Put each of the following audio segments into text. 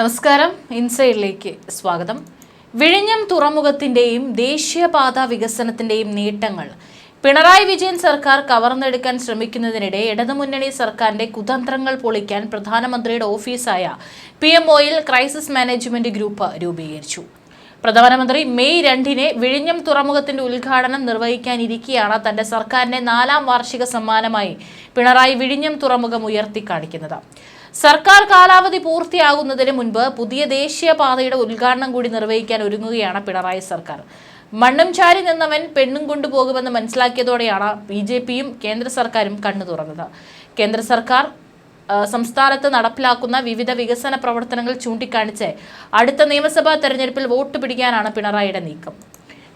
നമസ്കാരം. ഇൻസൈഡിലേക്ക് സ്വാഗതം. വിഴിഞ്ഞം തുറമുഖത്തിന്റെയും ദേശീയപാത വികസനത്തിന്റെയും നേട്ടങ്ങൾ. പിണറായി വിജയൻ സർക്കാർ കവർന്നെടുക്കാൻ ശ്രമിക്കുന്നതിനിടെ ഇടതുമുന്നണി സർക്കാരിന്റെ കുതന്ത്രങ്ങൾ പൊളിക്കാൻ പ്രധാനമന്ത്രിയുടെ ഓഫീസായ പി എം ഒയിൽ ക്രൈസിസ് മാനേജ്മെന്റ് ഗ്രൂപ്പ് രൂപീകരിച്ചു. പ്രധാനമന്ത്രി മെയ് രണ്ടിന് വിഴിഞ്ഞം തുറമുഖത്തിന്റെ ഉദ്ഘാടനം നിർവഹിക്കാനിരിക്കെയാണ് തന്റെ സർക്കാരിന്റെ നാലാം വാർഷിക സമ്മാനമായി പിണറായി വിഴിഞ്ഞം തുറമുഖം ഉയർത്തിക്കാണിക്കുന്നത്. സർക്കാർ കാലാവധി പൂർത്തിയാകുന്നതിന് മുൻപ് പുതിയ ദേശീയപാതയുടെ ഉദ്ഘാടനം കൂടി നിർവഹിക്കാൻ ഒരുങ്ങുകയാണ് പിണറായി സർക്കാർ. മണ്ണും ചാരി നിന്നവൻ പെണ്ണും കൊണ്ടുപോകുമെന്ന് മനസ്സിലാക്കിയതോടെയാണ് ബി ജെ പിയും കേന്ദ്ര സർക്കാരും കണ്ണു തുറന്നത്. കേന്ദ്ര സർക്കാർ സംസ്ഥാനത്ത് നടപ്പിലാക്കുന്ന വിവിധ വികസന പ്രവർത്തനങ്ങൾ ചൂണ്ടിക്കാണിച്ച് അടുത്ത നിയമസഭാ തെരഞ്ഞെടുപ്പിൽ വോട്ട് പിടിക്കാനാണ് പിണറായിയുടെ നീക്കം.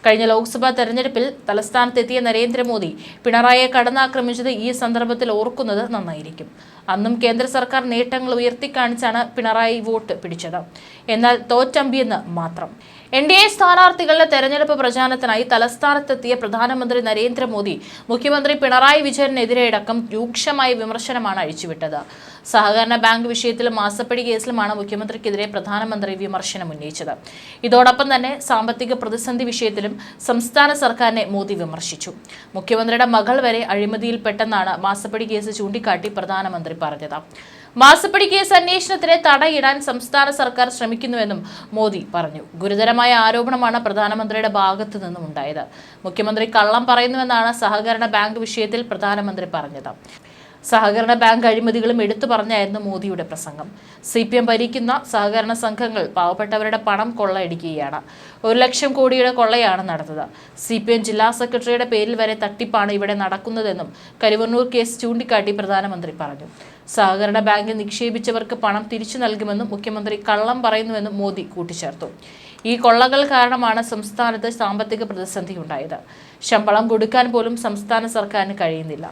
കഴിഞ്ഞ ലോക്സഭാ തെരഞ്ഞെടുപ്പിൽ തലസ്ഥാനത്തെത്തിയ നരേന്ദ്രമോദി പിണറായിയെ കടന്നാക്രമിച്ചത് ഈ സന്ദർഭത്തിൽ ഓർക്കുന്നത് നന്നായിരിക്കും. അന്നും കേന്ദ്ര സർക്കാർ നേട്ടങ്ങൾ ഉയർത്തിക്കാണിച്ചാണ് പിണറായി വോട്ട് പിടിച്ചത്. എന്നാൽ തോറ്റമ്പിയെന്ന് മാത്രം. എൻ ഡി എ സ്ഥാനാർത്ഥികളുടെ തെരഞ്ഞെടുപ്പ് പ്രചാരണത്തിനായി തലസ്ഥാനത്തെത്തിയ പ്രധാനമന്ത്രി നരേന്ദ്രമോദി മുഖ്യമന്ത്രി പിണറായി വിജയനെതിരെ അടക്കം രൂക്ഷമായ വിമർശനമാണ് അഴിച്ചുവിട്ടത്. സഹകരണ ബാങ്ക് വിഷയത്തിലും മാസപ്പടി കേസിലുമാണ് മുഖ്യമന്ത്രിക്കെതിരെ പ്രധാനമന്ത്രി വിമർശനം ഉന്നയിച്ചത്. ഇതോടൊപ്പം തന്നെ സാമ്പത്തിക പ്രതിസന്ധി വിഷയത്തിലും സംസ്ഥാന സർക്കാരിനെ മോദി വിമർശിച്ചു. മുഖ്യമന്ത്രിയുടെ മകൾ വരെ അഴിമതിയിൽപ്പെട്ടെന്നാണ് മാസപ്പടി കേസ് ചൂണ്ടിക്കാട്ടി പ്രധാനമന്ത്രി പറഞ്ഞത്. മാസപ്പടി കേസ് അന്വേഷണത്തിന് തടയിടാൻ സംസ്ഥാന സർക്കാർ ശ്രമിക്കുന്നുവെന്നും മോദി പറഞ്ഞു. ഗുരുതരമായ ആരോപണമാണ് പ്രധാനമന്ത്രിയുടെ ഭാഗത്തു നിന്നും ഉണ്ടായത്. മുഖ്യമന്ത്രി കള്ളം പറയുന്നുവെന്നാണ് സഹകരണ ബാങ്ക് വിഷയത്തിൽ പ്രധാനമന്ത്രി പറഞ്ഞത്. സഹകരണ ബാങ്ക് അഴിമതികളും എടുത്തു പറഞ്ഞായിരുന്നു മോദിയുടെ പ്രസംഗം. സി പി എം ഭരിക്കുന്ന സഹകരണ സംഘങ്ങൾ പാവപ്പെട്ടവരുടെ പണം കൊള്ളയടിക്കുകയാണ്. ഒരു ലക്ഷം കോടിയുടെ കൊള്ളയാണ് നടന്നത്. സി പി എം ജില്ലാ സെക്രട്ടറിയുടെ പേരിൽ വരെ തട്ടിപ്പാണ് ഇവിടെ നടക്കുന്നതെന്നും കരുവന്നൂർ കേസ് ചൂണ്ടിക്കാട്ടി പ്രധാനമന്ത്രി പറഞ്ഞു. സഹകരണ ബാങ്കിൽ നിക്ഷേപിച്ചവർക്ക് പണം തിരിച്ചു നൽകുമെന്നും മുഖ്യമന്ത്രി കള്ളം പറയുന്നുവെന്നും മോദി കൂട്ടിച്ചേർത്തു. ഈ കൊള്ളകൾ കാരണമാണ് സംസ്ഥാനത്ത് സാമ്പത്തിക പ്രതിസന്ധി ഉണ്ടായത്. ശമ്പളം കൊടുക്കാൻ പോലും സംസ്ഥാന സർക്കാരിന് കഴിയുന്നില്ല.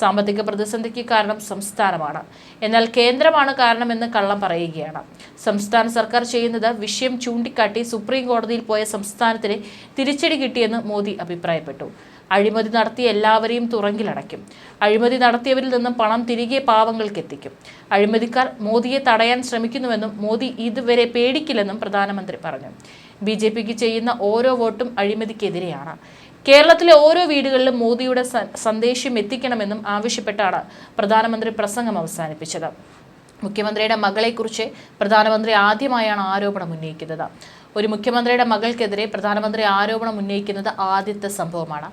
സാമ്പത്തിക പ്രതിസന്ധിക്ക് കാരണം സംസ്ഥാനമാണ്. എന്നാൽ കേന്ദ്രമാണ് കാരണമെന്ന് കള്ളം പറയുകയാണ്. സംസ്ഥാന സർക്കാർ ചെയ്യുന്നത് വിഷയം ചൂണ്ടിക്കാട്ടി സുപ്രീം കോടതിയിൽ പോയ സംസ്ഥാനത്തിന് തിരിച്ചടി കിട്ടിയെന്ന് മോദി അഭിപ്രായപ്പെട്ടു. അഴിമതി നടത്തിയ എല്ലാവരെയും തുറങ്കിലടയ്ക്കും. അഴിമതി നടത്തിയവരിൽ നിന്നും പണം തിരികെ പാവങ്ങൾക്ക് എത്തിക്കും അഴിമതിക്കാർ മോദിയെ തടയാൻ ശ്രമിക്കുന്നുവെന്നും മോദി ഇതുവരെ പേടിക്കില്ലെന്നും പ്രധാനമന്ത്രി പറഞ്ഞു. ബി ജെ പിക്ക് ചെയ്യുന്ന ഓരോ വോട്ടും അഴിമതിക്കെതിരെയാണ്. കേരളത്തിലെ ഓരോ വീടുകളിലും മോദിയുടെ സന്ദേശം എത്തിക്കണമെന്നും ആവശ്യപ്പെട്ടാണ് പ്രധാനമന്ത്രി പ്രസംഗം അവസാനിപ്പിച്ചത്. മുഖ്യമന്ത്രിയുടെ മകളെക്കുറിച്ച് പ്രധാനമന്ത്രി ആദ്യമായാണ് ആരോപണം ഉന്നയിക്കുന്നത്. ഒരു മുഖ്യമന്ത്രിയുടെ മകൾക്കെതിരെ പ്രധാനമന്ത്രി ആരോപണം ഉന്നയിക്കുന്നത് ആദ്യത്തെ സംഭവമാണ്.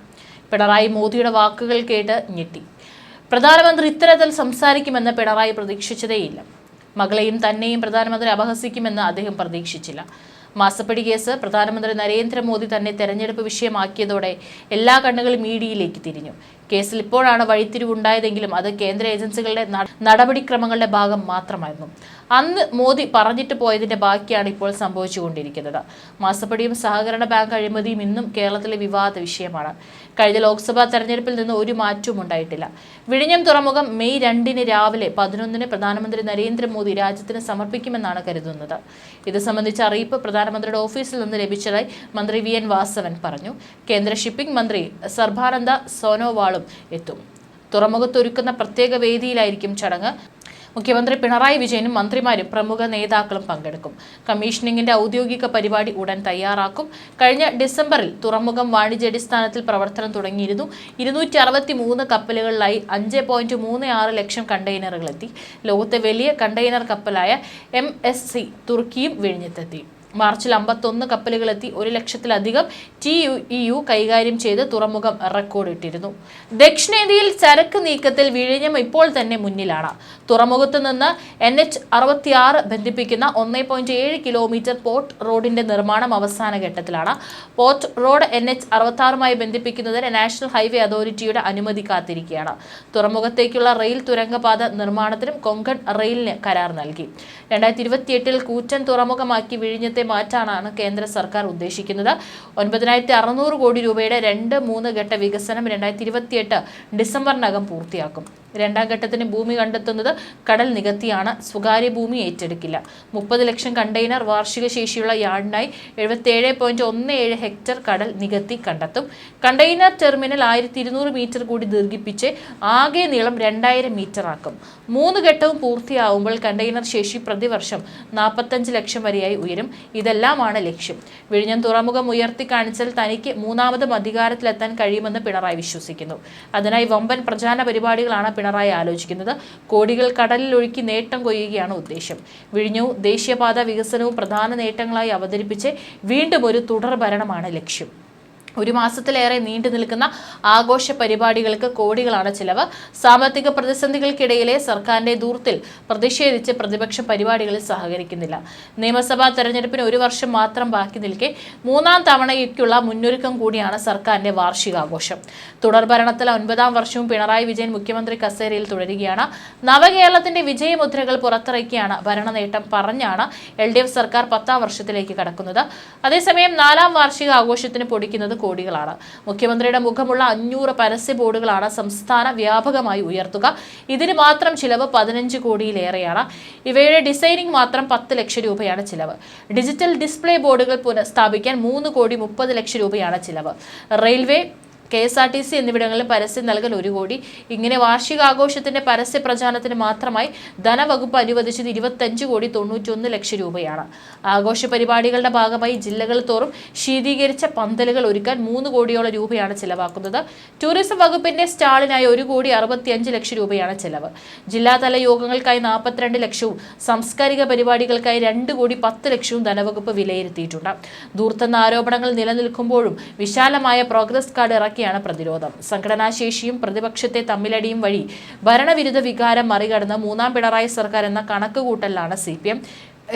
പിണറായി മോദിയുടെ വാക്കുകൾ കേട്ട് ഞെട്ടി. പ്രധാനമന്ത്രി ഇത്തരത്തിൽ സംസാരിക്കുമെന്ന് പിണറായി പ്രതീക്ഷിച്ചതേയില്ല. മകളെയും തന്നെയും പ്രധാനമന്ത്രി അപഹസിക്കുമെന്ന് അദ്ദേഹം പ്രതീക്ഷിച്ചില്ല. മാസപ്പടി കേസ് പ്രധാനമന്ത്രി നരേന്ദ്രമോദി തന്നെ തെരഞ്ഞെടുപ്പ് വിഷയമാക്കിയതോടെ എല്ലാ കണ്ണുകളും മീഡിയയിലേക്ക് തിരിഞ്ഞു. കേസിൽ ഇപ്പോഴാണ് വഴിത്തിരിവുണ്ടായതെങ്കിലും അത് കേന്ദ്ര ഏജൻസികളുടെ നടപടിക്രമങ്ങളുടെ ഭാഗം മാത്രമായിരുന്നു. അന്ന് മോദി പറഞ്ഞിട്ട് പോയതിന്റെ ബാക്കിയാണ് ഇപ്പോൾ സംഭവിച്ചുകൊണ്ടിരിക്കുന്നത്. മാസപ്പടിയും സഹകരണ ബാങ്ക് അഴിമതിയും ഇന്നും കേരളത്തിലെ വിവാദ വിഷയമാണ്. കഴിഞ്ഞ ലോക്സഭാ തെരഞ്ഞെടുപ്പിൽ നിന്ന് ഒരു മാറ്റവും ഉണ്ടായിട്ടില്ല. വിഴിഞ്ഞം തുറമുഖം മെയ് രണ്ടിന് രാവിലെ പതിനൊന്നിന് പ്രധാനമന്ത്രി നരേന്ദ്രമോദി രാജ്യത്തിന് സമർപ്പിക്കുമെന്നാണ് കരുതുന്നത്. ഇത് സംബന്ധിച്ച അറിയിപ്പ് പ്രധാനമന്ത്രിയുടെ ഓഫീസിൽ നിന്ന് ലഭിച്ചതായി മന്ത്രി വി എൻ വാസവൻ പറഞ്ഞു. കേന്ദ്ര ഷിപ്പിംഗ് മന്ത്രി സർബാനന്ദ സോനോവാളും എത്തും. തുറമുഖത്തൊരുക്കുന്ന പ്രത്യേക വേദിയിലായിരിക്കും ചടങ്ങ്. മുഖ്യമന്ത്രി പിണറായി വിജയനും മന്ത്രിമാരും പ്രമുഖ നേതാക്കളും പങ്കെടുക്കും. കമ്മീഷനിങ്ങിന്റെ ഔദ്യോഗിക പരിപാടി ഉടൻ തയ്യാറാക്കും. കഴിഞ്ഞ ഡിസംബറിൽ തുറമുഖം വാണിജ്യാടിസ്ഥാനത്തിൽ പ്രവർത്തനം തുടങ്ങിയിരുന്നു. ഇരുന്നൂറ്റി അറുപത്തി മൂന്ന് കപ്പലുകളിലായി അഞ്ച് പോയിന്റ് മൂന്ന് ആറ് ലക്ഷം കണ്ടെയ്നറുകൾ എത്തി ലോകത്തെ വലിയ കണ്ടെയ്നർ കപ്പലായ എം എസ് സി തുർക്കിയും വിഴിഞ്ഞത്തെത്തി. മാർച്ചിൽ അമ്പത്തൊന്ന് കപ്പലുകളെത്തി ഒരു ലക്ഷത്തിലധികം ടി യു ഇ യു കൈകാര്യം ചെയ്ത് തുറമുഖം റെക്കോർഡിട്ടിരുന്നു ദക്ഷിണേന്ത്യയിൽ ചരക്ക് നീക്കത്തിൽ വിഴിഞ്ഞം ഇപ്പോൾ തന്നെ മുന്നിലാണ്. തുറമുഖത്ത് നിന്ന് എൻ എച്ച് അറുപത്തിയാറ് ബന്ധിപ്പിക്കുന്ന ഒന്നേ പോയിന്റ് ഏഴ് കിലോമീറ്റർ പോർട്ട് റോഡിന്റെ നിർമ്മാണം അവസാന ഘട്ടത്തിലാണ്. പോർട്ട് റോഡ് എൻ എച്ച് അറുപത്തി ബന്ധിപ്പിക്കുന്നതിന് നാഷണൽ ഹൈവേ അതോറിറ്റിയുടെ അനുമതി കാത്തിരിക്കുകയാണ്. തുറമുഖത്തേക്കുള്ള റെയിൽ തുരങ്കപാത നിർമ്മാണത്തിനും കൊങ്കൺ റെയിലിന് കരാർ നൽകി. രണ്ടായിരത്തി ഇരുപത്തിയെട്ടിൽ കൂറ്റൻ തുറമുഖമാക്കി വിഴിഞ്ഞത്തെ മാറ്റാനാണ് കേന്ദ്ര സർക്കാർ ഉദ്ദേശിക്കുന്നത്. ഒൻപതിനായിരത്തി അറുന്നൂറ് കോടി രൂപയുടെ രണ്ട് മൂന്ന് ഘട്ട വികസനം രണ്ടായിരത്തി ഇരുപത്തിയെട്ട് ഡിസംബറിനകം പൂർത്തിയാക്കും. രണ്ടാം ഘട്ടത്തിന് ഭൂമി കണ്ടെത്തുന്നത് കടൽ നികത്തിയാണ്. സ്വകാര്യ ഭൂമി ഏറ്റെടുക്കില്ല. മുപ്പത് ലക്ഷം കണ്ടെയ്നർ വാർഷിക ശേഷിയുള്ള യാർഡിനായി എഴുപത്തിയേഴ് പോയിന്റ് ഒന്ന് ഏഴ് ഹെക്ടർ കടൽ നികത്തി കണ്ടെത്തും. കണ്ടെയ്നർ ടെർമിനൽ ആയിരത്തി ഇരുന്നൂറ് മീറ്റർ കൂടി ദീർഘിപ്പിച്ച് ആകെ നീളം രണ്ടായിരം മീറ്റർ ആക്കും. മൂന്ന് ഘട്ടവും പൂർത്തിയാവുമ്പോൾ കണ്ടെയ്നർ ശേഷി പ്രതിവർഷം നാൽപ്പത്തഞ്ച് ലക്ഷം വരെയായി ഉയരും. ഇതെല്ലാമാണ് ലക്ഷ്യം. വിഴിഞ്ഞം തുറമുഖം ഉയർത്തി കാണിച്ചാൽ തനിക്ക് മൂന്നാമതും അധികാരത്തിലെത്താൻ കഴിയുമെന്ന് പിണറായി വിശ്വസിക്കുന്നു. അതിനായി വമ്പൻ പ്രചാരണ പരിപാടികളാണ് പിണറായി ആലോചിക്കുന്നത്. കോടികൾ കടലിൽ ഒഴുക്കി നേട്ടം കൊയ്യുകയാണ് ഉദ്ദേശം. വിഴിഞ്ഞു ദേശീയപാത വികസനവും പ്രധാന നേട്ടങ്ങളായി അവതരിപ്പിച്ച് വീണ്ടും ഒരു തുടർ ഭരണമാണ് ലക്ഷ്യം. ഒരു മാസത്തിലേറെ നീണ്ടു നിൽക്കുന്ന ആഘോഷ പരിപാടികൾക്ക് കോടികളാണ് ചിലവ്. സാമ്പത്തിക പ്രതിസന്ധികൾക്കിടയിലെ സർക്കാരിന്റെ ദൂർത്തിൽ പ്രതിഷേധിച്ച് പ്രതിപക്ഷ പരിപാടികളിൽ സഹകരിക്കുന്നില്ല. നിയമസഭാ തെരഞ്ഞെടുപ്പിന് ഒരു വർഷം മാത്രം ബാക്കി നിൽക്കെ മൂന്നാം തവണയ്ക്കുള്ള മുന്നൊരുക്കം കൂടിയാണ് സർക്കാരിന്റെ വാർഷികാഘോഷം. തുടർ ഭരണത്തിൽ ഒൻപതാം വർഷവും പിണറായി വിജയൻ മുഖ്യമന്ത്രി കസേരയിൽ തുടരുകയാണ്. നവകേരളത്തിന്റെ വിജയമുദ്രകൾ പുറത്തിറക്കിയാണ് ഭരണനേട്ടം പറഞ്ഞാണ് എൽ സർക്കാർ പത്താം വർഷത്തിലേക്ക് കടക്കുന്നത്. അതേസമയം നാലാം വാർഷിക ആഘോഷത്തിന് പൊടിക്കുന്നത് കോടികളാണ്. മുഖ്യമന്ത്രിയുടെ മുഖമുള്ള അഞ്ഞൂറ് പരസ്യ ബോർഡുകളാണ് സംസ്ഥാന വ്യാപകമായി ഉയർത്തുക. ഇതിന് മാത്രം ചിലവ് പതിനഞ്ച് കോടിയിലേറെയാണ്. ഇവയുടെ ഡിസൈനിങ് മാത്രം പത്ത് ലക്ഷം രൂപയാണ് ചിലവ്. ഡിജിറ്റൽ ഡിസ്പ്ലേ ബോർഡുകൾ പുനഃസ്ഥാപിക്കാൻ മൂന്ന് കോടി മുപ്പത് ലക്ഷം രൂപയാണ് ചിലവ്. Railway K S R T C എന്നിവിടങ്ങളിൽ പരസ്യം നൽകൽ ഒരു കോടി. ഇങ്ങനെ വാർഷികാഘോഷത്തിന്റെ പരസ്യ പ്രചാരണത്തിന് മാത്രമായി ധനവകുപ്പ് അനുവദിച്ചത് ഇരുപത്തഞ്ച് കോടി തൊണ്ണൂറ്റൊന്ന് ലക്ഷം രൂപയാണ്. ആഘോഷ പരിപാടികളുടെ ഭാഗമായി ജില്ലകൾ തോറും ശീതീകരിച്ച പന്തലുകൾ ഒരുക്കാൻ മൂന്ന് കോടിയോളം രൂപയാണ് ചിലവാക്കുന്നത്. ടൂറിസം വകുപ്പിന്റെ സ്റ്റാളിനായി ഒരു കോടി അറുപത്തിയഞ്ച് ലക്ഷം രൂപയാണ് ചെലവ്. ജില്ലാതല യോഗങ്ങൾക്കായി നാൽപ്പത്തിരണ്ട് ലക്ഷവും സാംസ്കാരിക പരിപാടികൾക്കായി രണ്ട് കോടി പത്ത് ലക്ഷവും ധനവകുപ്പ് വിലയിരുത്തിയിട്ടുണ്ട്. ദൂർത്തെന്ന ആരോപണങ്ങൾ നിലനിൽക്കുമ്പോഴും വിശാലമായ പ്രോഗ്രസ് കാർഡ് ഇറക്കിയാണ് പ്രതിരോധം. സംഘടനാശേഷിയും പ്രതിപക്ഷത്തെ തമ്മിലടിയും വഴി ഭരണവിരുദ്ധ വികാരം മറികടന്ന് മൂന്നാം പിണറായി സർക്കാർ എന്ന കണക്കുകൂട്ടലാണ് സി പി എം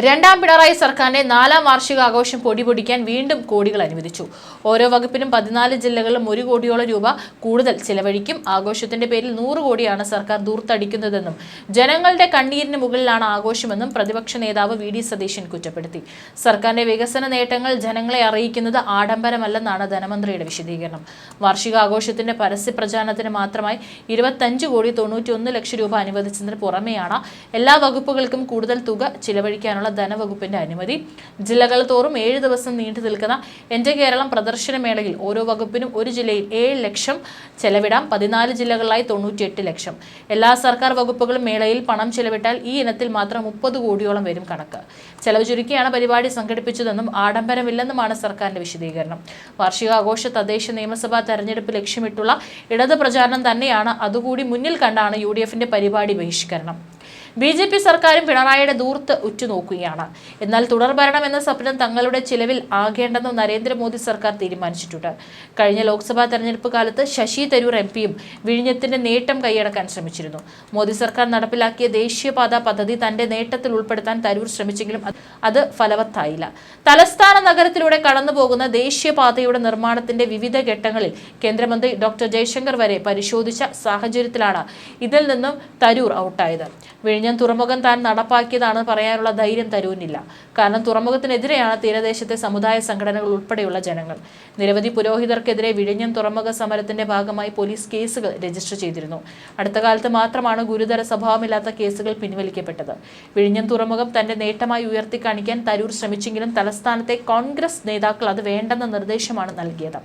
രണ്ടാം പിണറായി സർക്കാരിന്റെ നാലാം വാർഷിക ആഘോഷം പൊടിപൊടിക്കാൻ വീണ്ടും കോടികൾ അനുവദിച്ചു. ഓരോ വകുപ്പിനും പതിനാല് ജില്ലകളിലും ഒരു കോടിയോളം രൂപ കൂടുതൽ ചിലവഴിക്കും. ആഘോഷത്തിന്റെ പേരിൽ നൂറ് കോടിയാണ് സർക്കാർ ദൂർത്തടിക്കുന്നതെന്നും ജനങ്ങളുടെ കണ്ണീരിന് മുകളിലാണ് ആഘോഷമെന്നും പ്രതിപക്ഷ നേതാവ് വി ഡി സതീശൻ കുറ്റപ്പെടുത്തി. സർക്കാരിന്റെ വികസന നേട്ടങ്ങൾ ജനങ്ങളെ അറിയിക്കുന്നത് ആഡംബരമല്ലെന്നാണ് ധനമന്ത്രിയുടെ വിശദീകരണം. വാർഷികാഘോഷത്തിന്റെ പരസ്യ പ്രചാരണത്തിന് മാത്രമായി ഇരുപത്തഞ്ച് കോടി തൊണ്ണൂറ്റി ലക്ഷം രൂപ അനുവദിച്ചതിന് പുറമെയാണ് എല്ലാ വകുപ്പുകൾക്കും കൂടുതൽ തുക ചിലവഴിക്കാനുള്ള ധനവകുപ്പിന്റെ അനുമതി. ജില്ലകൾ തോറും ഏഴ് ദിവസം നീണ്ടു നിൽക്കുന്ന എന്റെ കേരളം പ്രദർശനമേളയിൽ ഓരോ വകുപ്പിനും ഒരു ജില്ലയിൽ ഏഴ് ലക്ഷം ചെലവിടാം. പതിനാല് ജില്ലകളിലായി തൊണ്ണൂറ്റിയെട്ട് ലക്ഷം. എല്ലാ സർക്കാർ വകുപ്പുകളും മേളയിൽ പണം ചെലവിട്ടാൽ ഈ ഇനത്തിൽ മാത്രം മുപ്പത് കോടിയോളം വരും കണക്ക്. ചെലവ് ചുരുക്കിയാണ് പരിപാടി സംഘടിപ്പിച്ചതെന്നും ആഡംബരമില്ലെന്നുമാണ് സർക്കാരിന്റെ വിശദീകരണം. വാർഷികാഘോഷ തദ്ദേശ നിയമസഭാ തെരഞ്ഞെടുപ്പ് ലക്ഷ്യമിട്ടുള്ള ഇടത് പ്രചാരണം തന്നെയാണ്. അതുകൂടി മുന്നിൽ കണ്ടാണ് യു പരിപാടി ബഹിഷ്കരണം. ബി ജെ പി സർക്കാരും പിണറായിയുടെ ദൂർത്ത് ഉറ്റുനോക്കുകയാണ്. എന്നാൽ തുടർഭരണം എന്ന സ്വപ്നം തങ്ങളുടെ ചിലവിൽ ആകേണ്ടെന്ന് നരേന്ദ്രമോദി സർക്കാർ തീരുമാനിച്ചിട്ടുണ്ട്. കഴിഞ്ഞ ലോക്സഭാ തെരഞ്ഞെടുപ്പ് കാലത്ത് ശശി തരൂർ എം പിയും വിഴിഞ്ഞത്തിന്റെ നേട്ടം കൈയടക്കാൻ ശ്രമിച്ചിരുന്നു. മോദി സർക്കാർ നടപ്പിലാക്കിയ ദേശീയപാത പദ്ധതി തന്റെ നേട്ടത്തിൽ ഉൾപ്പെടുത്താൻ തരൂർ ശ്രമിച്ചെങ്കിലും അത് ഫലവത്തായില്ല. തലസ്ഥാന നഗരത്തിലൂടെ കടന്നുപോകുന്ന ദേശീയപാതയുടെ നിർമ്മാണത്തിന്റെ വിവിധ ഘട്ടങ്ങളിൽ കേന്ദ്രമന്ത്രി ഡോക്ടർ ജയശങ്കർ വരെ പരിശോധിച്ച സാഹചര്യത്തിലാണ് ഇതിൽ നിന്നും തരൂർ ഔട്ടായത്. വിഴിഞ്ഞം തുറമുഖം താൻ നടപ്പാക്കിയതാണ് പറയാനുള്ള ധൈര്യം തരൂരിനില്ല കാരണം തുറമുഖത്തിനെതിരെയാണ് തീരദേശത്തെ സമുദായ സംഘടനകൾ ഉൾപ്പെടെയുള്ള ജനങ്ങൾ. നിരവധി പുരോഹിതർക്കെതിരെ വിഴിഞ്ഞം തുറമുഖ സമരത്തിന്റെ ഭാഗമായി പോലീസ് കേസുകൾ രജിസ്റ്റർ ചെയ്തിരുന്നു. അടുത്ത കാലത്ത് മാത്രമാണ് ഗുരുതര സ്വഭാവമില്ലാത്ത കേസുകൾ പിൻവലിക്കപ്പെട്ടത്. വിഴിഞ്ഞം തുറമുഖം തന്റെ നേട്ടമായി ഉയർത്തി കാണിക്കാൻ തരൂർ ശ്രമിച്ചെങ്കിലും തലസ്ഥാനത്തെ കോൺഗ്രസ് നേതാക്കൾ അത് വേണ്ടെന്ന നിർദ്ദേശമാണ് നൽകിയത്.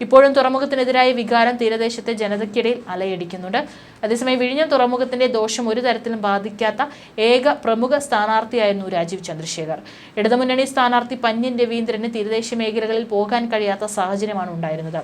ഇപ്പോഴും തുറമുഖത്തിനെതിരായ വികാരം തീരദേശത്തെ ജനതയ്ക്കിടയിൽ അലയടിക്കുന്നുണ്ട്. അതേസമയം വിഴിഞ്ഞം തുറമുഖത്തിന്റെ ദോഷം ഒരു തരത്തിലും ബാധിക്കാത്ത ഏക പ്രമുഖ സ്ഥാനാർത്ഥിയായിരുന്നു രാജീവ് ചന്ദ്രശേഖർ. ഇടതുമുന്നണി സ്ഥാനാർത്ഥി പന്യൻ രവീന്ദ്രന് തീരദേശ മേഖലകളിൽ പോകാൻ കഴിയാത്ത സാഹചര്യമാണ് ഉണ്ടായിരുന്നത്.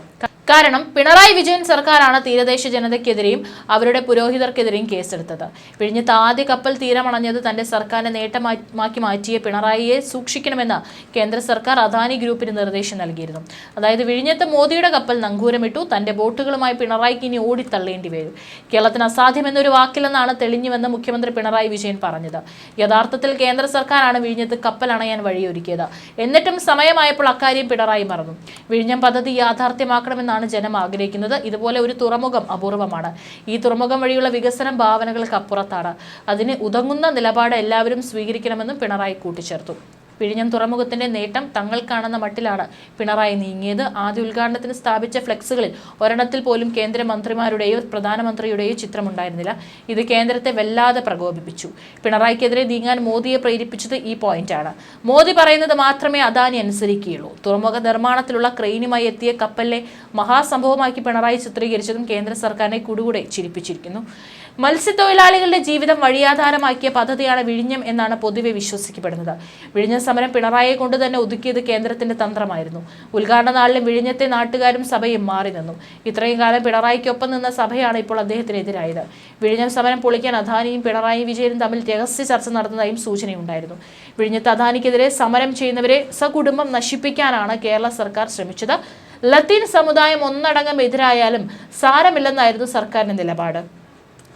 കാരണം പിണറായി വിജയൻ സർക്കാരാണ് തീരദേശ ജനതയ്ക്കെതിരെയും അവരുടെ പുരോഹിതർക്കെതിരെയും കേസെടുത്തത്. പിഴിഞ്ഞത്ത് ആദ്യ കപ്പൽ തീരമണഞ്ഞത് തന്റെ സർക്കാരിനെ നേട്ടമാക്കി മാറ്റിയ പിണറായിയെ സൂക്ഷിക്കണമെന്ന് കേന്ദ്ര സർക്കാർ അദാനി ഗ്രൂപ്പിന് നിർദ്ദേശം നൽകിയിരുന്നു. അതായത് വിഴിഞ്ഞത്ത് മോദിയുടെ കപ്പൽ നങ്കൂരമിട്ടു തന്റെ ബോട്ടുകളുമായി പിണറായിക്ക് ഇനി ഓടിത്തള്ളേണ്ടി വരും. കേരളത്തിന് അസാധ്യമെന്നൊരു വാക്കില്ലെന്നാണ് തെളിഞ്ഞുവെന്ന് മുഖ്യമന്ത്രി പിണറായി വിജയൻ പറഞ്ഞത്. യഥാർത്ഥത്തിൽ കേന്ദ്ര സർക്കാരാണ് വിഴിഞ്ഞത്ത് കപ്പൽ അണയാൻ വഴിയൊരുക്കിയത്. എന്നിട്ടും സമയമായപ്പോൾ അക്കാര്യം പിണറായി മറന്നു. വിഴിഞ്ഞം പദ്ധതി യാഥാർത്ഥ്യമാക്കണമെന്നാണ് ജനം ആഗ്രഹിക്കുന്നത്. ഇതുപോലെ ഒരു തുറമുഖം അപൂർവമാണ്. ഈ തുറമുഖം വഴിയുള്ള വികസനം ഭാവനകൾക്ക് അപ്പുറത്താണ് അതിന് ഉതങ്ങുന്ന നിലപാട് എല്ലാവരും സ്വീകരിക്കണമെന്നും പിണറായി കൂട്ടിച്ചേർത്തു. വിഴിഞ്ഞം തുറമുഖത്തിന്റെ നേട്ടം തങ്ങൾക്കാണെന്ന മട്ടിലാണ്. പിണറായി നീങ്ങിയത്. ആദ്യ ഉദ്ഘാടനത്തിന് സ്ഥാപിച്ച ഫ്ലെക്സുകളിൽ ഒരെണ്ണത്തിൽ പോലും കേന്ദ്രമന്ത്രിമാരുടെയോ പ്രധാനമന്ത്രിയുടെയോ ചിത്രമുണ്ടായിരുന്നില്ല. ഇത് കേന്ദ്രത്തെ വല്ലാതെ പ്രകോപിപ്പിച്ചു. പിണറായിക്കെതിരെ നീങ്ങാൻ മോദിയെ പ്രേരിപ്പിച്ചത് ഈ പോയിന്റാണ്. മോദി പറയുന്നത് മാത്രമേ അദാനി അനുസരിക്കുകയുള്ളൂ. തുറമുഖ നിർമ്മാണത്തിലുള്ള ക്രെയിനുമായി എത്തിയ കപ്പലിനെ മഹാസംഭവമാക്കി പിണറായി ചിത്രീകരിച്ചതും കേന്ദ്ര സർക്കാരിനെ കൂടുകൂടെ ചിരിപ്പിച്ചിരിക്കുന്നു. മത്സ്യത്തൊഴിലാളികളുടെ ജീവിതം വഴിയാധാരമാക്കിയ പദ്ധതിയാണ് വിഴിഞ്ഞം എന്നാണ് പൊതുവെ വിശ്വസിക്കപ്പെടുന്നത്. വിഴിഞ്ഞം സമരം പിണറായിയെ കൊണ്ട് തന്നെ ഒതുക്കിയത് കേന്ദ്രത്തിന്റെ തന്ത്രമായിരുന്നു. ഉദ്ഘാടന നാളിലും വിഴിഞ്ഞത്തെ നാട്ടുകാരും സഭയും മാറി നിന്നു. ഇത്രയും കാലം പിണറായിക്കൊപ്പം നിന്ന സഭയാണ് ഇപ്പോൾ അദ്ദേഹത്തിനെതിരായത്. വിഴിഞ്ഞം സമരം പൊളിക്കാൻ അദാനിയും പിണറായി വിജയനും തമ്മിൽ രഹസ്യ ചർച്ച നടന്നതായും സൂചനയുണ്ടായിരുന്നു. വിഴിഞ്ഞത്ത് അദാനിക്കെതിരെ സമരം ചെയ്യുന്നവരെ സകുടുംബം നശിപ്പിക്കാനാണ് കേരള സർക്കാർ ശ്രമിച്ചത്. ലത്തീൻ സമുദായം ഒന്നടങ്കം എതിരായാലും സാരമില്ലെന്നായിരുന്നു സർക്കാരിന്റെ നിലപാട്.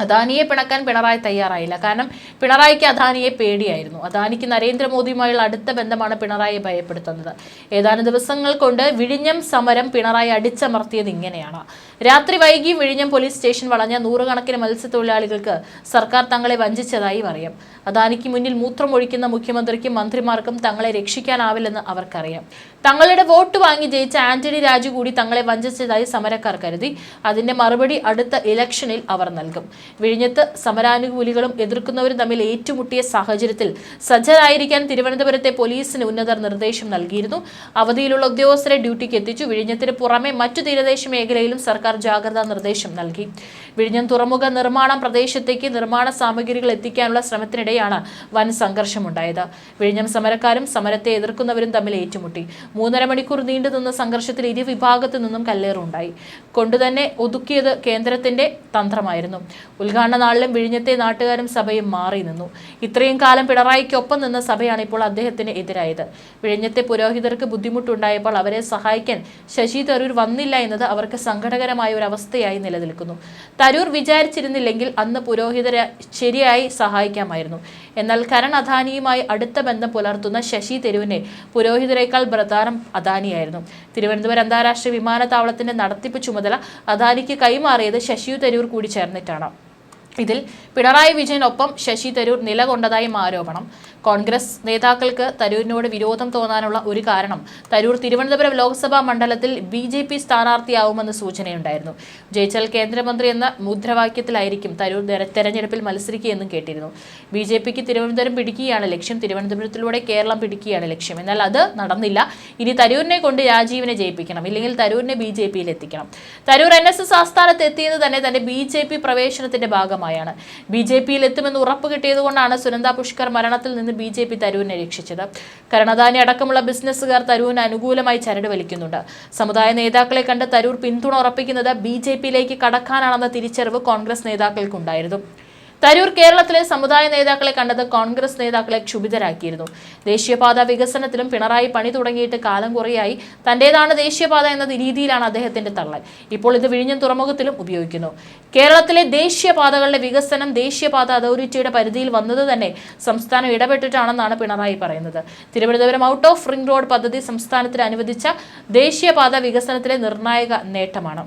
അദാനിയെ പിണക്കാൻ പിണറായി തയ്യാറായില്ല. കാരണം പിണറായിക്ക് അദാനിയെ പേടിയായിരുന്നു. അദാനിക്ക് നരേന്ദ്രമോദിയുമായുള്ള അടുത്ത ബന്ധമാണ് പിണറായിയെ ഭയപ്പെടുത്തുന്നത്. ഏതാനും ദിവസങ്ങൾ കൊണ്ട് വിഴിഞ്ഞം സമരം പിണറായി അടിച്ചമർത്തിയത് ഇങ്ങനെയാണ്. രാത്രി വൈകി വിഴിഞ്ഞം പോലീസ് സ്റ്റേഷൻ വളഞ്ഞ നൂറുകണക്കിന് മത്സ്യത്തൊഴിലാളികൾക്ക് സർക്കാർ തങ്ങളെ വഞ്ചിച്ചതായി അറിയാം അദാനിക്ക് മുന്നിൽ മൂത്രമൊഴിക്കുന്ന മുഖ്യമന്ത്രിക്കും മന്ത്രിമാർക്കും തങ്ങളെ രക്ഷിക്കാനാവില്ലെന്ന് അവർക്കറിയാം. തങ്ങളുടെ വോട്ട് വാങ്ങി ജയിച്ച ആന്റണി രാജു കൂടി തങ്ങളെ വഞ്ചിച്ചതായി സമരക്കാർ കരുതി. അതിന്റെ മറുപടി അടുത്ത ഇലക്ഷനിൽ അവർ നൽകും. വിഴിഞ്ഞത്ത് സമരാനുകൂലികളും എതിർക്കുന്നവരും തമ്മിൽ ഏറ്റുമുട്ടിയ സാഹചര്യത്തിൽ സജ്ജരായിരിക്കാൻ തിരുവനന്തപുരത്തെ പോലീസിന് ഉന്നതർ നിർദ്ദേശം നൽകിയിരുന്നു. അവധിയിലുള്ള ഉദ്യോഗസ്ഥരെ ഡ്യൂട്ടിക്ക് എത്തിച്ചു. വിഴിഞ്ഞത്തിന് പുറമെ മറ്റു തീരദേശ മേഖലയിലും സർക്കാർ ജാഗ്രതാ നിർദ്ദേശം നൽകി. വിഴിഞ്ഞം തുറമുഖ നിർമ്മാണ പ്രദേശത്തേക്ക് നിർമ്മാണ സാമഗ്രികൾ എത്തിക്കാനുള്ള ശ്രമത്തിനിടെയാണ് വൻ സംഘർഷമുണ്ടായത്. വിഴിഞ്ഞം സമരക്കാരും സമരത്തെ എതിർക്കുന്നവരും തമ്മിൽ ഏറ്റുമുട്ടി. മൂന്നര മണിക്കൂർ നീണ്ടു നിന്ന സംഘർഷത്തിൽ ഇരുവിഭാഗത്തു നിന്നും കല്ലേറുണ്ടായി. കൊണ്ടുതന്നെ ഒതുക്കിയത് കേന്ദ്രത്തിന്റെ തന്ത്രമായിരുന്നു. ഉദ്ഘാടന നാളിലും വിഴിഞ്ഞത്തെ നാട്ടുകാരും സഭയും മാറി നിന്നു. ഇത്രയും കാലം പിണറായിക്കൊപ്പം നിന്ന സഭയാണ് ഇപ്പോൾ അദ്ദേഹത്തിന് എതിരായത്. വിഴിഞ്ഞത്തെ പുരോഹിതർക്ക് ബുദ്ധിമുട്ടുണ്ടായപ്പോൾ അവരെ സഹായിക്കാൻ ശശി തരൂർ വന്നില്ല എന്നത് അവർക്ക് സങ്കടകരമായ ഒരു അവസ്ഥയായി നിലനിൽക്കുന്നു. തരൂർ വിചാരിച്ചിരുന്നില്ലെങ്കിൽ അന്ന് പുരോഹിതരെ ശരിയായി സഹായിക്കാമായിരുന്നു. എന്നാൽ കരൺ അദാനിയുമായി അടുത്ത ബന്ധം പുലർത്തുന്ന ശശി തരൂരിനെ പുരോഹിതരേക്കാൾ പ്രധാനം അദാനിയായിരുന്നു. തിരുവനന്തപുരം അന്താരാഷ്ട്ര വിമാനത്താവളത്തിന്റെ നടത്തിപ്പ് ചുമതല അദാനിക്ക് കൈമാറിയത് ശശി തരൂർ കൂടി ചേർന്നിട്ടാണ്. ഇതിൽ പിണറായി വിജയനൊപ്പം ശശി തരൂർ നിലകൊണ്ടതായും ആരോപണം. കോൺഗ്രസ് നേതാക്കൾക്ക് തരൂരിനോട് വിരോധം തോന്നാനുള്ള ഒരു കാരണം തരൂർ തിരുവനന്തപുരം ലോക്സഭാ മണ്ഡലത്തിൽ ബി ജെ പി സ്ഥാനാർത്ഥിയാവുമെന്ന് സൂചനയുണ്ടായിരുന്നു. ജയിച്ചാൽ കേന്ദ്രമന്ത്രി എന്ന മുദ്രാവാക്യത്തിലായിരിക്കും തരൂർ തെര- തെരഞ്ഞെടുപ്പിൽ മത്സരിക്കുകയെന്നും കേട്ടിരുന്നു. ബി ജെ പിക്ക് തിരുവനന്തപുരം പിടിക്കുകയാണ് ലക്ഷ്യം തിരുവനന്തപുരത്തിലൂടെ കേരളം പിടിക്കുകയാണ് ലക്ഷ്യം. എന്നാൽ അത് നടന്നില്ല. ഇനി തരൂരിനെ കൊണ്ട് രാജീവിനെ ജയിപ്പിക്കണം. ഇല്ലെങ്കിൽ തരൂരിനെ ബി ജെ പിയിൽ എത്തിക്കണം. തരൂർ എൻ എസ് എസ് ആസ്ഥാനത്ത് എത്തിയത് തന്നെ തന്റെ ബി ജെ പി പ്രവേശനത്തിന്റെ ഭാഗമായാണ്. ബി ജെ പിയിൽ എത്തുമെന്ന് ഉറപ്പ് കിട്ടിയതുകൊണ്ടാണ് സുനന്ദ പുഷ്കർ മരണത്തിൽ നിന്ന് ബി ജെ പി തരൂരിനെ രക്ഷിച്ചത്. കരണദാനി അടക്കമുള്ള ബിസിനസ്സുകാർ തരൂരിന് അനുകൂലമായി ചരട് വലിക്കുന്നുണ്ട്. സമുദായ നേതാക്കളെ കണ്ട് തരൂർ പിന്തുണ ഉറപ്പിക്കുന്നത് ബി ജെ പിയിലേക്ക് കടക്കാനാണെന്ന തിരിച്ചറിവ് കോൺഗ്രസ് നേതാക്കൾക്കുണ്ടായിരുന്നു. തരൂർ കേരളത്തിലെ സമുദായ നേതാക്കളെ കണ്ടത് കോൺഗ്രസ് നേതാക്കളെ ക്ഷുഭിതരാക്കിയിരുന്നു. ദേശീയപാത വികസനത്തിലും പിണറായി പണി തുടങ്ങിയിട്ട് കാലം കുറയായി തന്റേതാണ് ദേശീയപാത എന്ന രീതിയിലാണ് അദ്ദേഹത്തിന്റെ തള്ളൽ. ഇപ്പോൾ ഇത് വിഴിഞ്ഞം തുറമുഖത്തിലും ഉപയോഗിക്കുന്നു. കേരളത്തിലെ ദേശീയപാതകളുടെ വികസനം ദേശീയപാത അതോറിറ്റിയുടെ പരിധിയിൽ വന്നത് തന്നെ സംസ്ഥാനം ഇടപെട്ടിട്ടാണെന്നാണ് പിണറായി പറയുന്നത്. Thiruvananthapuram out of ring road പദ്ധതി സംസ്ഥാനത്തിന് അനുവദിച്ച ദേശീയപാത വികസനത്തിലെ നിർണായക നേട്ടമാണ്.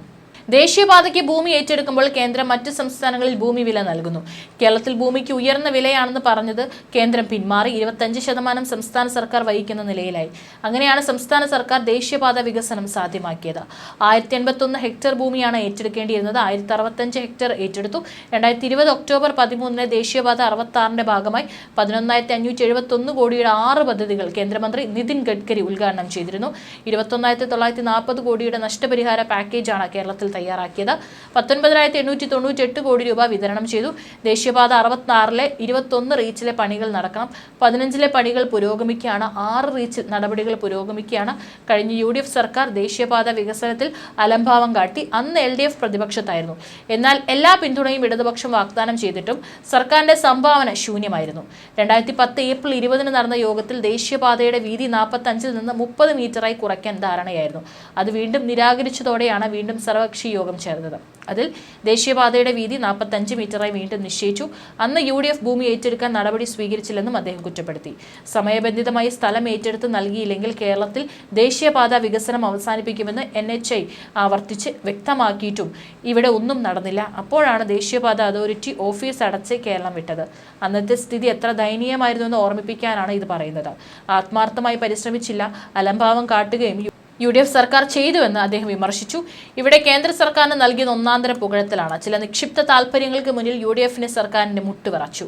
ദേശീയപാതയ്ക്ക് ഭൂമി ഏറ്റെടുക്കുമ്പോൾ കേന്ദ്രം മറ്റ് സംസ്ഥാനങ്ങളിൽ ഭൂമി വില നൽകുന്നു. കേരളത്തിൽ ഭൂമിക്ക് ഉയർന്ന വിലയാണെന്ന് പറഞ്ഞത് കേന്ദ്രം പിന്മാറി ഇരുപത്തഞ്ച് ശതമാനം സംസ്ഥാന സർക്കാർ വഹിക്കുന്ന നിലയിലായി. അങ്ങനെയാണ് സംസ്ഥാന സർക്കാർ ദേശീയപാത വികസനം സാധ്യമാക്കിയത്. ആയിരത്തി എൺപത്തൊന്ന് ഹെക്ടർ ഭൂമിയാണ് ഏറ്റെടുക്കേണ്ടിയിരുന്നത്. ആയിരത്തി അറുപത്തഞ്ച് ഹെക്ടർ ഏറ്റെടുത്തു. രണ്ടായിരത്തി ഇരുപത് ഒക്ടോബർ പതിമൂന്നിന് ദേശീയപാത അറുപത്തി ആറിന്റെ ഭാഗമായി പതിനൊന്നായിരത്തി അഞ്ഞൂറ്റി എഴുപത്തി ഒന്ന് കോടിയുടെ ആറ് പദ്ധതികൾ കേന്ദ്രമന്ത്രി നിതിൻ ഗഡ്കരി ഉദ്ഘാടനം ചെയ്തിരുന്നു. ഇരുപത്തൊന്നായിരത്തി തൊള്ളായിരത്തി നാൽപ്പത് കോടിയുടെ നഷ്ടപരിഹാര പാക്കേജാണ് കേരളത്തിൽ തയ്യാറാക്കിയത്. പത്തൊൻപതിനായിരത്തി എണ്ണൂറ്റി തൊണ്ണൂറ്റി എട്ട് കോടി രൂപ വിതരണം ചെയ്തു. ദേശീയപാത അറുപത്തിനാറിലെ ഇരുപത്തൊന്ന് റീച്ചിലെ പണികൾ നടക്കണം. പതിനഞ്ചിലെ പണികൾ പുരോഗമിക്കുകയാണ്. ആറ് റീച്ചിൽ നടപടികൾ പുരോഗമിക്കുകയാണ്. കഴിഞ്ഞ യു ഡി എഫ് സർക്കാർ ദേശീയപാത വികസനത്തിൽ അലംഭാവം കാട്ടി. അന്ന് എൽ ഡി എഫ് പ്രതിപക്ഷത്തായിരുന്നു. എന്നാൽ എല്ലാ പിന്തുണയും ഇടതുപക്ഷം വാഗ്ദാനം ചെയ്തിട്ടും സർക്കാരിന്റെ സംഭാവന ശൂന്യമായിരുന്നു. രണ്ടായിരത്തി പത്ത് ഏപ്രിൽ ഇരുപതിന് നടന്ന യോഗത്തിൽ ദേശീയപാതയുടെ വീതി നാൽപ്പത്തഞ്ചിൽ നിന്ന് മുപ്പത് മീറ്ററായി കുറയ്ക്കാൻ ധാരണയായിരുന്നു. അത് വീണ്ടും നിരാകരിച്ചതോടെയാണ് വീണ്ടും സർവകക്ഷി സർവകക്ഷി യോഗം ചേർന്നത്. അതിൽ ദേശീയപാതയുടെ വീതി നാൽപ്പത്തഞ്ച് മീറ്ററായി വീണ്ടും നിശ്ചയിച്ചു. അന്ന് യു ഡി എഫ് ഭൂമി ഏറ്റെടുക്കാൻ നടപടി സ്വീകരിച്ചില്ലെന്നും അദ്ദേഹം കുറ്റപ്പെടുത്തി. സമയബന്ധിതമായി സ്ഥലം ഏറ്റെടുത്ത് നൽകിയില്ലെങ്കിൽ കേരളത്തിൽ ദേശീയപാത വികസനം അവസാനിപ്പിക്കുമെന്ന് എൻ എച്ച് ഐ ആവർത്തിച്ച് വ്യക്തമാക്കിയിട്ടും ഇവിടെ ഒന്നും നടന്നില്ല. അപ്പോഴാണ് ദേശീയപാത അതോറിറ്റി ഓഫീസ് അടച്ച് കേരളം വിട്ടത്. അന്നത്തെ സ്ഥിതി എത്ര ദയനീയമായിരുന്നു എന്ന് ഓർമ്മിപ്പിക്കാനാണ് ഇത് പറയുന്നത്. ആത്മാർത്ഥമായി പരിശ്രമിച്ചില്ല. അലംഭാവം കാട്ടുകയും യു ഡി എഫ് സർക്കാർ ചെയ്തുവെന്ന് അദ്ദേഹം വിമർശിച്ചു. ഇവിടെ കേന്ദ്ര സർക്കാരിന് നൽകിയത് ഒന്നാന്തര പുകഴത്തിലാണ്. ചില നിക്ഷിപ്ത താല്പര്യങ്ങൾക്ക് മുന്നിൽ യു ഡി എഫിന് സർക്കാരിന്റെ മുട്ടുവിറച്ചു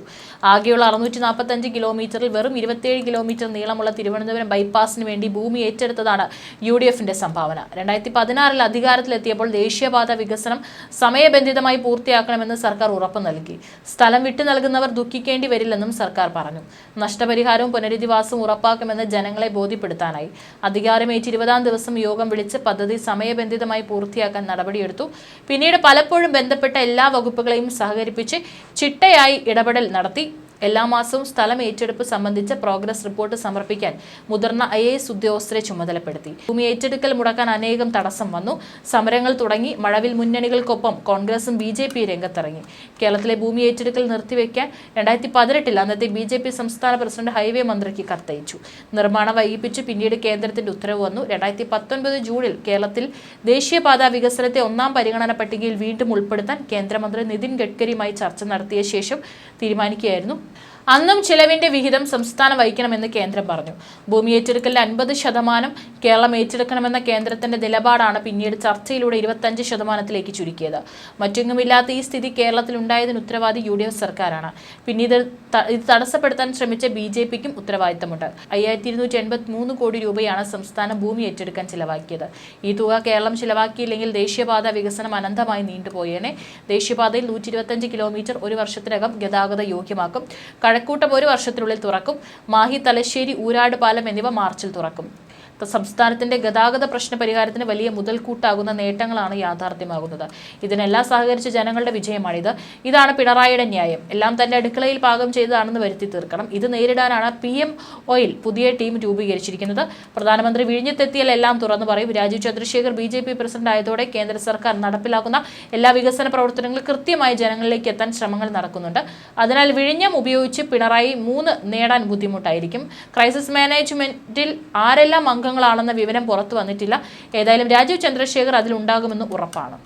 ആകെയുള്ള അറുന്നൂറ്റി നാൽപ്പത്തഞ്ച് കിലോമീറ്ററിൽ വെറും ഇരുപത്തിയേഴ് കിലോമീറ്റർ നീളമുള്ള തിരുവനന്തപുരം ബൈപ്പാസിന് വേണ്ടി ഭൂമി ഏറ്റെടുത്തതാണ് യു ഡി എഫിന്റെ സംഭാവന. രണ്ടായിരത്തി പതിനാറിൽ അധികാരത്തിലെത്തിയപ്പോൾ ദേശീയപാത വികസനം സമയബന്ധിതമായി പൂർത്തിയാക്കണമെന്ന് സർക്കാർ ഉറപ്പ് നൽകി. സ്ഥലം വിട്ടു നൽകുന്നവർ ദുഃഖിക്കേണ്ടി വരില്ലെന്നും സർക്കാർ പറഞ്ഞു. നഷ്ടപരിഹാരവും പുനരധിവാസവും ഉറപ്പാക്കുമെന്ന് ജനങ്ങളെ ബോധ്യപ്പെടുത്താനായി. അധികാരമേറ്റ് ഇരുപതാം ദിവസം യോഗം വിളിച്ച് പദ്ധതി സമയബന്ധിതമായി പൂർത്തിയാക്കാൻ നടപടിയെടുത്തു. പിന്നീട് പലപ്പോഴും ബന്ധപ്പെട്ട എല്ലാ വകുപ്പുകളെയും സഹകരിപ്പിച്ച് ചിട്ടയായി ഇടപെടൽ നടത്തി. എല്ലാ മാസവും സ്ഥലം ഏറ്റെടുപ്പ് സംബന്ധിച്ച പ്രോഗ്രസ് റിപ്പോർട്ട് സമർപ്പിക്കാൻ മുതിർന്ന ഐ എസ് ഉദ്യോഗസ്ഥരെ ചുമതലപ്പെടുത്തി. ഭൂമി ഏറ്റെടുക്കൽ മുടക്കാൻ അനേകം തടസ്സം വന്നു. സമരങ്ങൾ തുടങ്ങി. മഴവിൽ മുന്നണികൾക്കൊപ്പം കോൺഗ്രസും ബി ജെ പി രംഗത്തിറങ്ങി. കേരളത്തിലെ ഭൂമി ഏറ്റെടുക്കൽ നിർത്തിവെക്കാൻ രണ്ടായിരത്തി പതിനെട്ടിൽ അന്നത്തെ ബി ജെ പി സംസ്ഥാന പ്രസിഡന്റ് ഹൈവേ മന്ത്രിക്ക് കത്തയച്ചു. നിർമ്മാണം വൈകിപ്പിച്ച് പിന്നീട് കേന്ദ്രത്തിന്റെ ഉത്തരവ് വന്നു. രണ്ടായിരത്തി പത്തൊൻപത് ജൂണിൽ കേരളത്തിൽ ദേശീയപാത വികസനത്തെ ഒന്നാം പരിഗണന പട്ടികയിൽ വീണ്ടും ഉൾപ്പെടുത്താൻ കേന്ദ്രമന്ത്രി നിതിൻ ഗഡ്കരിയുമായി ചർച്ച നടത്തിയ ശേഷം തീരുമാനിക്കുകയായിരുന്നു അന്നും ചിലവിന്റെ വിഹിതം സംസ്ഥാനം വഹിക്കണമെന്ന് കേന്ദ്രം പറഞ്ഞു. ഭൂമി ഏറ്റെടുക്കലിൽ അൻപത് ശതമാനം കേരളം ഏറ്റെടുക്കണമെന്ന കേന്ദ്രത്തിന്റെ നിലപാടാണ് പിന്നീട് ചർച്ചയിലൂടെ ഇരുപത്തഞ്ച് ശതമാനത്തിലേക്ക് ചുരുക്കിയത്. മറ്റൊന്നുമില്ലാത്ത ഈ സ്ഥിതി കേരളത്തിൽ ഉണ്ടായതിന് ഉത്തരവാദി യു ഡി എഫ് സർക്കാരാണ്. പിന്നീട് ഇത് തടസ്സപ്പെടുത്താൻ ശ്രമിച്ച ബി ജെ പിക്കും ഉത്തരവാദിത്തമുണ്ട്. അയ്യായിരത്തി ഇരുന്നൂറ്റി എൺപത്തി മൂന്ന് കോടി രൂപയാണ് സംസ്ഥാനം ഭൂമി ഏറ്റെടുക്കാൻ ചിലവാക്കിയത്. ഈ തുക കേരളം ചിലവാക്കിയില്ലെങ്കിൽ ദേശീയപാത വികസനം അനന്തമായി നീണ്ടുപോയേനെ. ദേശീയപാതയിൽ നൂറ്റി ഇരുപത്തഞ്ച് കിലോമീറ്റർ ഒരു വർഷത്തിനകം ഗതാഗത യോഗ്യമാക്കും കഴക്കൂട്ടം ഒരു വർഷത്തിനുള്ളിൽ തുറക്കും. മാഹി തലശ്ശേരി ഊരാട് പാലം എന്നിവ മാർച്ചിൽ തുറക്കും. ത- സംസ്ഥാനത്തിന്റെ ഗതാഗത പ്രശ്ന പരിഹാരത്തിന് വലിയ മുതൽക്കൂട്ടാകുന്ന നേട്ടങ്ങളാണ് യാഥാർത്ഥ്യമാകുന്നത്. ഇതിനെല്ലാം സഹകരിച്ച ജനങ്ങളുടെ വിജയമാണിത്. ഇതാണ് പിണറായിയുടെ ന്യായം. എല്ലാം തന്നെ അടുക്കളയിൽ പാകം ചെയ്തതാണെന്ന് വരുത്തി തീർക്കണം. ഇത് നേരിടാനാണ് പി എം ഒയിൽ പുതിയ ടീം രൂപീകരിച്ചിരിക്കുന്നത്. പ്രധാനമന്ത്രി വിഴിഞ്ഞത്തെത്തിയാൽ എല്ലാം തുറന്നു പറയും. Rajeev Chandrasekhar B J P president ആയതോടെ കേന്ദ്ര സർക്കാർ നടപ്പിലാക്കുന്ന എല്ലാ വികസന പ്രവർത്തനങ്ങളും കൃത്യമായി ജനങ്ങളിലേക്ക് എത്താൻ ശ്രമങ്ങൾ നടക്കുന്നുണ്ട്. അതിനാൽ വിഴിഞ്ഞം ഉപയോഗിച്ച് പിണറായി മൂന്ന് നേടാൻ ബുദ്ധിമുട്ടായിരിക്കും. ക്രൈസിസ് മാനേജ്മെന്റിൽ ആരെല്ലാം അംഗങ്ങളാണെന്ന വിവരം പുറത്തു വന്നിട്ടില്ല. ഏതായാലും രാജീവ് ചന്ദ്രശേഖർ അതിലുണ്ടാകുമെന്ന് ഉറപ്പാണ്.